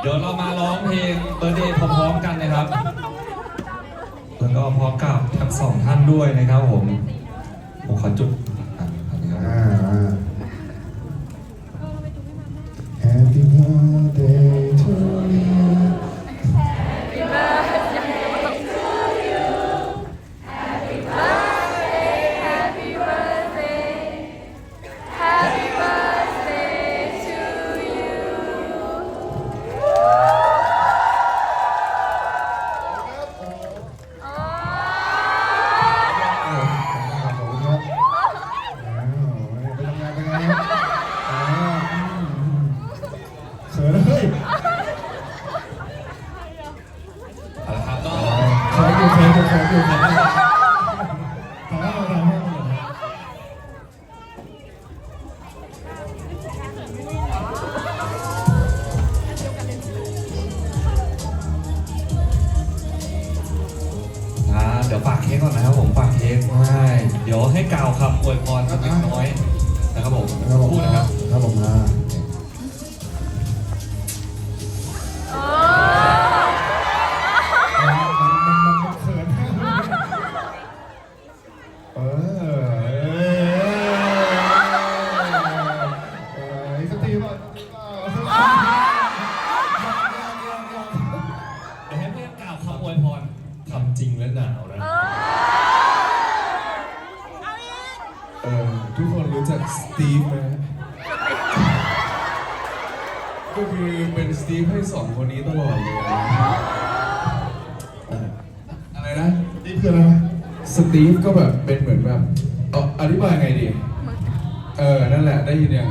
เดี๋ยวเรามาร้องเพลงเบอร์เดย์พร้อมๆกันนะครับ แล้วก็พร้อมกับทั้งสองท่านด้วยนะครับผมผมขอจุด ก่อนนะครับผมฝากเค้กใช่เดี๋ยวให้กล่าวคำอวยพรสักเล็กน้อยนะครับผมครับผมพูดนะครับ ครับผมนะมันมันมันมันเขินเออเอออีกสักทีป่ะเดี๋ยวให้เพื่อนกล่าวคำอวยพรทำจริงและหนาวนะ เอ่อทุกคนรู้จักสตีฟไหมก็คือเป็นสตีฟให้สองคนนี้ตลอดเลยเอ่ออะไรนะนี่คืออะไรวะสตีฟก็แบบเป็นเหมือนแบบเอาอธิบายไงดี เออ นั่นแหละได้ยินยัง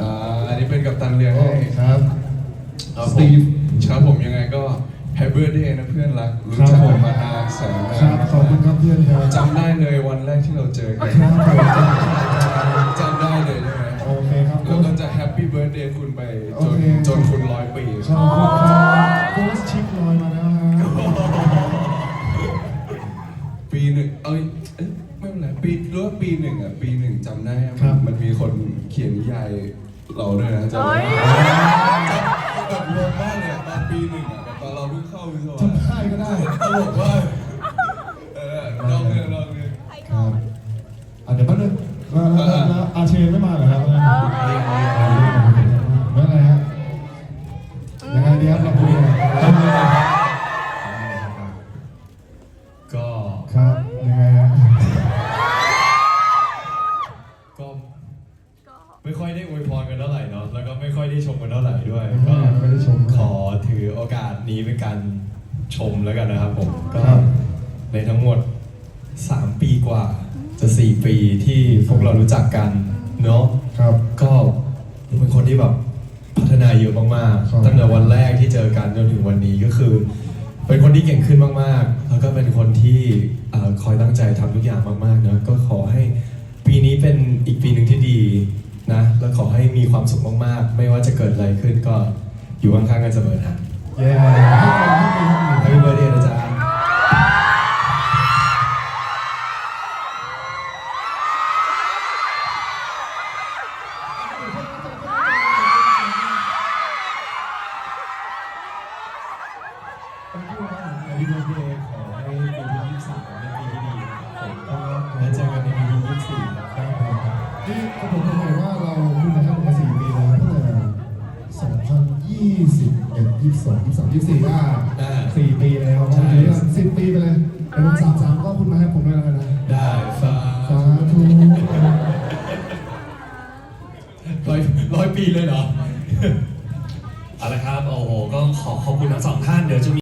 อ่าอันนี้เป็นกับตันเรียงโอ้ให้ครับสตีฟครับผมยังไงก็แฮปปี้เดย์นะเพื่อนรัก รู้จักกันมานานแสนนาครับนขอบคุณครับเพื่อนครับ จำได้ เลยวันแรกที่เราเจอกันครับผมจำได้เลยใช่ไหมโอเคครับแล้วก็จะแฮปปี้เบิร์ดเดย์คุณไปจนโอเคจนคุณร้อยปีขอบคุณครับโพสต์ชิคลอยมาแล้วฮะปีหนึ่งเอ้ยเอ้ยไม่เป็นไรปีรู้ว่าปีหนึ่งอะปีหนึ่งจำได้อะมันมันมีคนเขียนนิยายเราด้วยนะจำได้แบบงงมากเลยอะตอนปีหนึ่งอะแบบตอนเราเพิ่งเข้าวิศวะจำได้ก็ได้ ตลกว่ากเออลองเรื่องลองเรื่อง ครับอะเดี๋ยวแป๊บ นึงแล้วแล้วแล้วอาเชนไม่มาเหรอครับเรียกเรียกเรียกไม่เป็นไรฮะยังไงดีครับเราคุยกันก็ครับยังไงฮะก็ไม่ค่อยได้อวยพรกันเท่าไหร่เนาะแล้วก็ไม่ค่อยได้ชมกันเท่าไหร่ด้วย ก็ไม่ได้ชมขอถือโอกาสนี้เป็นการชมแล้วกันนะครับผมก็ในทั้งหมด 3 ปีกว่า จะ4ปีที่พวกเรารู้จักกันเนาะครับก็เป็นคนที่แบบพัฒนาเยอะมากครับๆตั้งแต่วันแรกที่เจอกันจนถึงวันนี้ก็คือ เป็นคนที่เก่งขึ้นมากๆ แล้วก็เป็นคนที่เอ่อคอยตั้งใจทำทุกอย่างมากๆนะก็ขอให้ปีนี้เป็นอีกปีหนึ่งที่ดีนะแล้วขอให้มีความสุขมากๆ ไม่ว่าจะเกิดอะไรขึ้นก็อยู่ข้างๆกันเสมอนะเย้ให้ก่อนให้ก่อนให้ก่น Happy birthday นะจ๊ะ Happy birthday ขอให้ปีที่23เป็นปีที่ดีนะครับผมแล้วเจอกันในปีที่24นะครับผมนี่ก็ผมจะเห็นว่าเราคุณนะครับมาสี่ปีแล้วตั้งแต่สองพันยี่สิบเอ็ดยี่สิบสอะอ่าสี่ปีแล้วใช่สิบปีไปเลยเดี๋ยวผมสามสามก็คุณมาให้ผมด้วยแล้วกันนะได้ฟ้าสาธุร้อยร้อยปีเลยเหรอ เอาละครับ โอ้โห ก็ขอขอบคุณทั้งสองท่าน เดี๋ยวจะมี